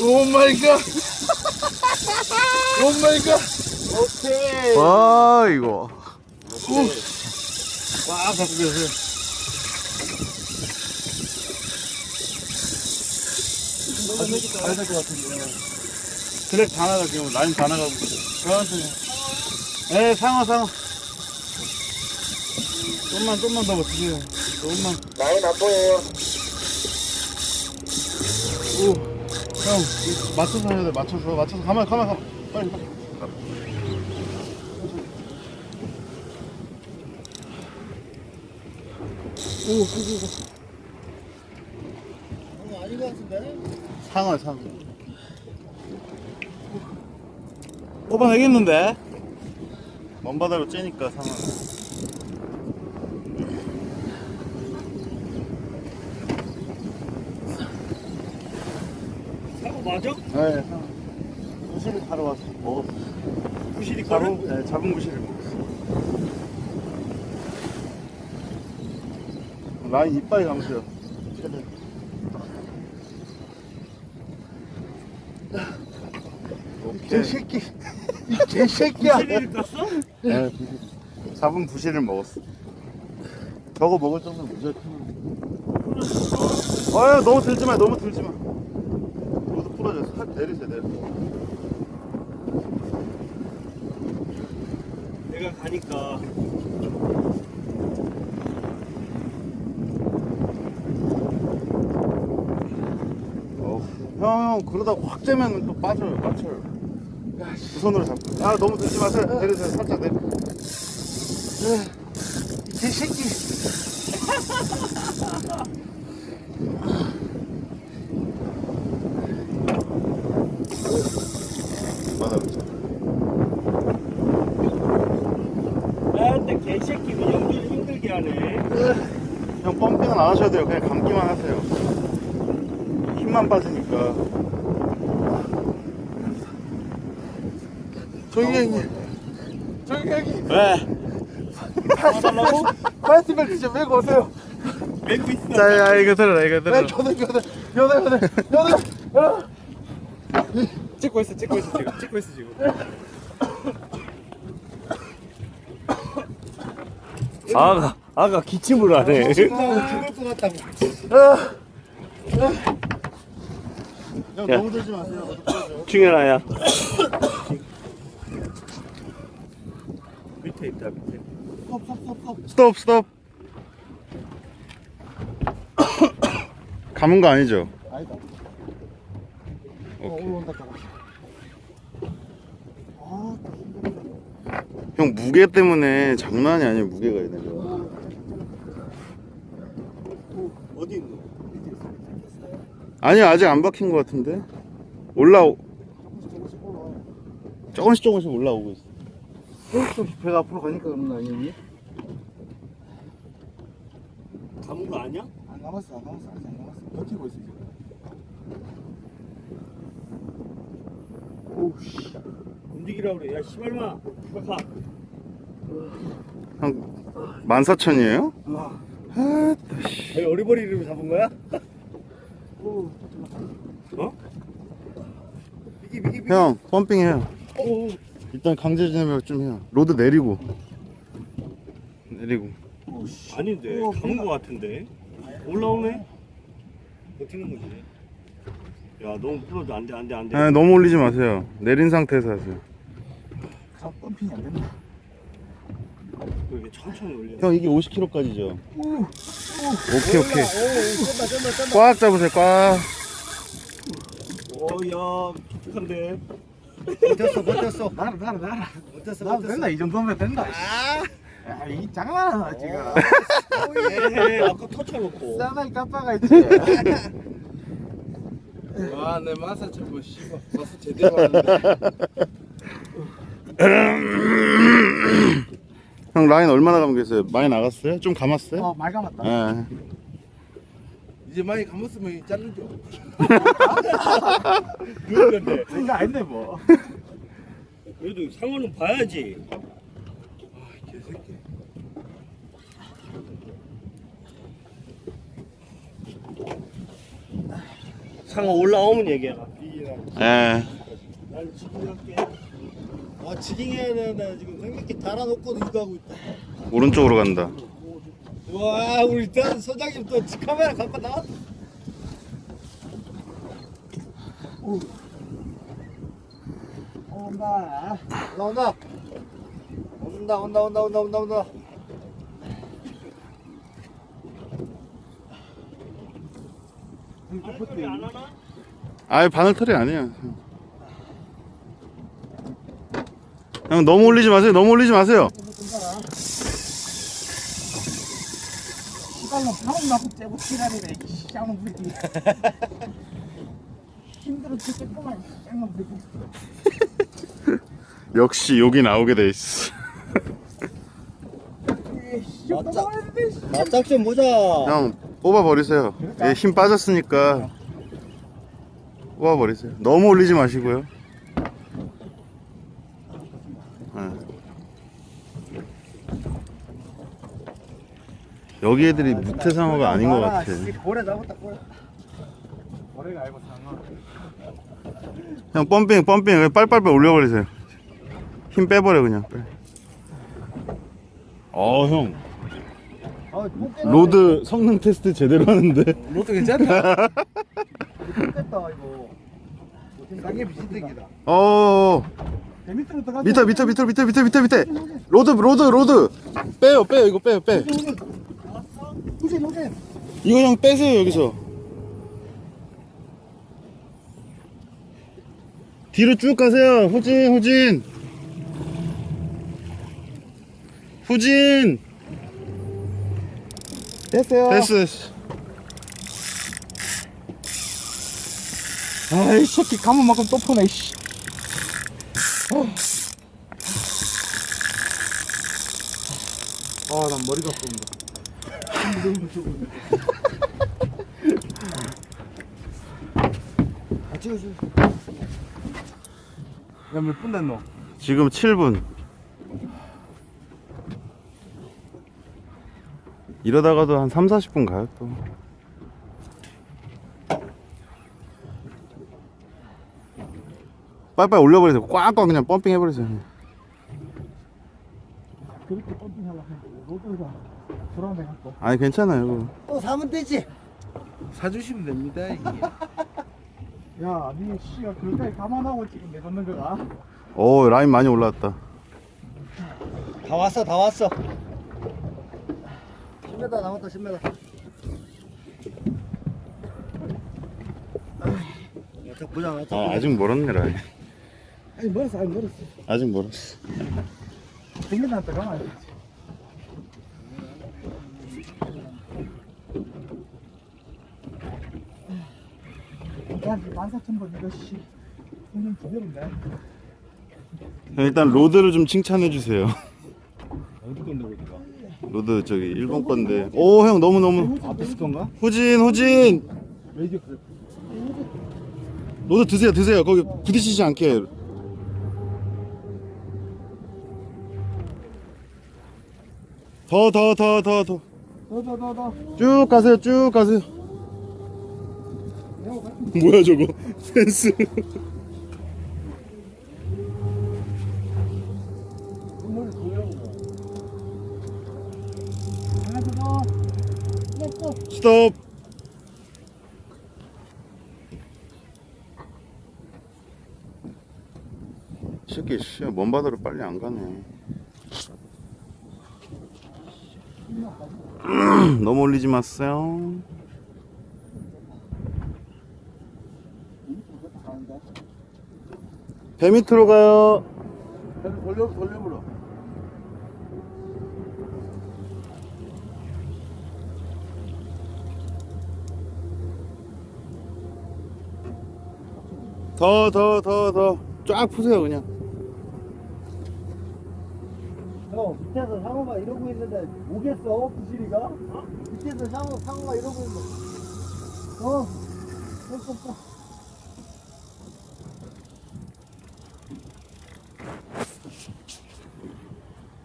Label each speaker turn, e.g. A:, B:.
A: 오 마이 갓. 오 마이 갓.
B: 오케이.
C: 와 이거
A: 와, 갖고 계세요. 가야 될것 같은데. 드랙 다 나가, 지금. 라인 다 나가고. 저한테. 에, 상어, 상어. 좀만, 좀만 더 버티세요. 좀만.
B: 라인 안 보여요.
A: 오, 형, 맞춰서 해야 돼, 맞춰서. 맞춰서. 가만, 가만, 가만. 빨리, 빨리. 오, 오, 오, 오. 아닌 것 같은데? 상어, 상어. 뽑아내겠는데? 먼 바다로 째니까 상어.
B: 맞아?
A: 네. 부실이 바로 왔어. 먹었어.
B: 가루?
A: 잡은, 네, 잡은 부실을 먹었어. 라인 이빨이 감으세요. 최대. 제 새끼. 제 새끼야.
B: 부실이를 깠어?
A: 네. 잡은 부실을 먹었어. 저거 먹을 정도면 무지하게 큰 어, 너무 들지 마, 너무 들지 마. 부러져. 살 내리세요, 내려.
B: 내가 가니까.
A: 어, 형, 형, 그러다 확 재면 또 빠져요, 빠져요. 두 손으로 잡고. 아, 너무 들지 마세요. 내리세요, 살짝 내리. 이 새끼. 맞아,
B: 아, 근데 개새끼 그 연기를 힘들게 하네.
A: 형 펌핑은 안 하셔도 돼요. 그냥 감기만 하세요. 힘만 빠지니까. 저기 형님.
B: 왜?
A: 파이트벨트, 파이트벨트 좀 메고 오세요.
B: 맥고 있어.
C: 자 야, 이거 들어라 이거
A: 네,
C: 들어라
A: 교대, 교대, 교대, 교대, 교대.
B: 찍고 있어, 찍고 있어, 지금. 찍고 있어, 지금. 아가, 아가 기침을 하네.
A: 죽을 것 같다고. 형
B: 야.
A: 너무 들지 마세요.
B: 중현아야. 밑에 있다, 밑에.
A: 스톱, 스톱. 감은 거 아니죠? 아니다. 올라온다, 형 무게 때문에 장난이 아니에요 무게가 얘네가
B: 어디 있노?
A: 아니 아직 안 박힌 것 같은데 올라오 조금씩 조금씩 올라오고 있어 배가 앞으로 가니까 그런 거 아니니?
B: 감은 거 아니야?
A: 안 남았어 안 남았어 아직 안 남았어 버티고 있어 지금 오우씨
B: 움직이라 그래. 야, 씨발마. 가.
A: 형 14,000이에요?
B: 왜 어리버리를 잡은 거야? 어? 비기, 비기, 비기.
A: 형 펌핑 해요
B: 오,
A: 일단 강제 진입 좀 해요 로드 내리고 내리고
B: 아닌데. 감은 거 같은데. 올라오네? 버티는 거지. 야, 너무 풀어도 안 돼, 안 돼, 안 돼.
A: 아, 너무 올리지 마세요 내린 상태에서 하세요
D: 펌핑이 안 된다.
B: 이렇게 천천히 올려.
A: 형 이게 50kg까지죠 오케이 오케이 꽉 잡으세요 꽉
B: 오, 야, 기특한데.
D: 버텼어, 버텼어. 나라, 나라, 나라.
B: 못했어,
D: 나도 된다, 이 정도면 된다. 아, 야, 이 장난하나, 지금.
B: 에 아까 터쳐놓고.
D: 싸나이 깜빡아 있지.
C: 와, 내 마사 쳐보 씨발 마사 제대로 하는데
A: 형 라인 얼마나 감겠어요? 많이 나갔어요? 좀 감았어요?
D: 어, 말 감았다.
A: 예.
C: 이제 많이 감았으면 자르죠
B: 그런 건데.
D: 이거 아닌데, 뭐.
B: 그래도 상어는 봐야지.
C: 개새끼
B: 상어 올라오면 얘기해라.
A: 예.
B: 난 지깅할게. 아 지깅해야 되는데 지금 생각기 달아놓고 이거 하고 있다.
A: 오른쪽으로 간다.
B: 와 우리 일단 소장님 또 카메라 갖고 나왔다.
C: 온다. 온다. 온다. 온다. 온다. 온다. 온다. 온다.
B: 안 하나?
A: 아이 바늘털이 아니야. 형 너무 올리지 마세요. 너무 올리지 마세요.
D: 시발로 지랄이네 쌍놈 힘들어 죽겠구만 쌍놈
A: 역시 욕이 나오게 돼 있어.
B: 맞짱 좀 보자.
A: 형 뽑아 버리세요. 예, 힘 빠졌으니까 뽑아 버리세요. 너무 올리지 마시고요. 여기 애들이 무태상어가 아닌 것 같아.
C: 고래 잡았다. 고래.
D: 머리가 알고 상어
A: 형 펌핑 펌핑 빨빨빨 올려버리세요. 힘 빼버려 그냥. 빨리. 어 형.
C: 아,
A: 로드 성능 테스트 제대로 하는데.
C: 로또 괜찮다. 좋겠다 이거. 땅에 비신득이다.
A: 어.
D: 내 밑으로 들어가
A: 밑에 밑에 밑에 밑에 밑에 밑에 밑에. 로드 로드 로드. 빼요 빼요 이거 빼요 빼.
D: 후진 후진
A: 이거 형 빼세요 여기서. 뒤로 쭉 가세요. 후진 후진. 후진.
D: 됐어요
A: 됐어 됐어.
D: 아이 새끼 가문 만큼 또 푸네 씨
C: 아, 난 머리가 아픕니다. 아, 찍어줘.
D: 야몇분 됐노?
A: 지금 7분. 이러다가도 한 3, 40분 가요 또. 빨리빨리 올려버리세요. 꽉꽉 그냥 펌핑 해버리세요.
D: 그렇게 펌핑 하려고 돌아오네 갖고
A: 아니 괜찮아요.
C: 또 사면 되지. 사주시면 됩니다, 이게.
D: 야, 니 씨가 그까지 감안하고 지금 내놓는 거가?
A: 오 라인 많이 올라왔다.
B: 다 왔어 다 왔어.
C: 10m 남았다, 10m. 자, 보자.
A: 아, 아직 멀었네 라인.
D: 아니 멀었어, 아니 멀었어.
A: 아직 멀었어.
D: 댕겨놨다 가만 있지. 난 14,000번 이거 씨. 손님 두려운데.
A: 형, 일단 로드를 좀 칭찬해 주세요.
B: 어디 건데 어디가?
A: 로드 저기 일본 건데. 오 형 너무 너무.
B: 건가?
A: 후진 후진.
B: 레이디오
A: 로드 드세요 드세요 거기 부딪히지 않게 더 더 더 더 더 쭉
D: 더더더더.
A: 가세요 쭉 가세요 뭐야 저거? 펜스. 스톱. 이 새끼 씨먼 바다로 빨리 안 가네. 너무 올리지 마세요 배 밑으로 가요
C: 돌려, 돌려버려.
A: 더더 더 더 쫙 푸세요 그냥
C: 형, 밑에서 상어가 이러고 있는데 오겠어, 부실이가? 밑에서 상어, 상어가 이러고 있는데. 어, 어, 어, 어.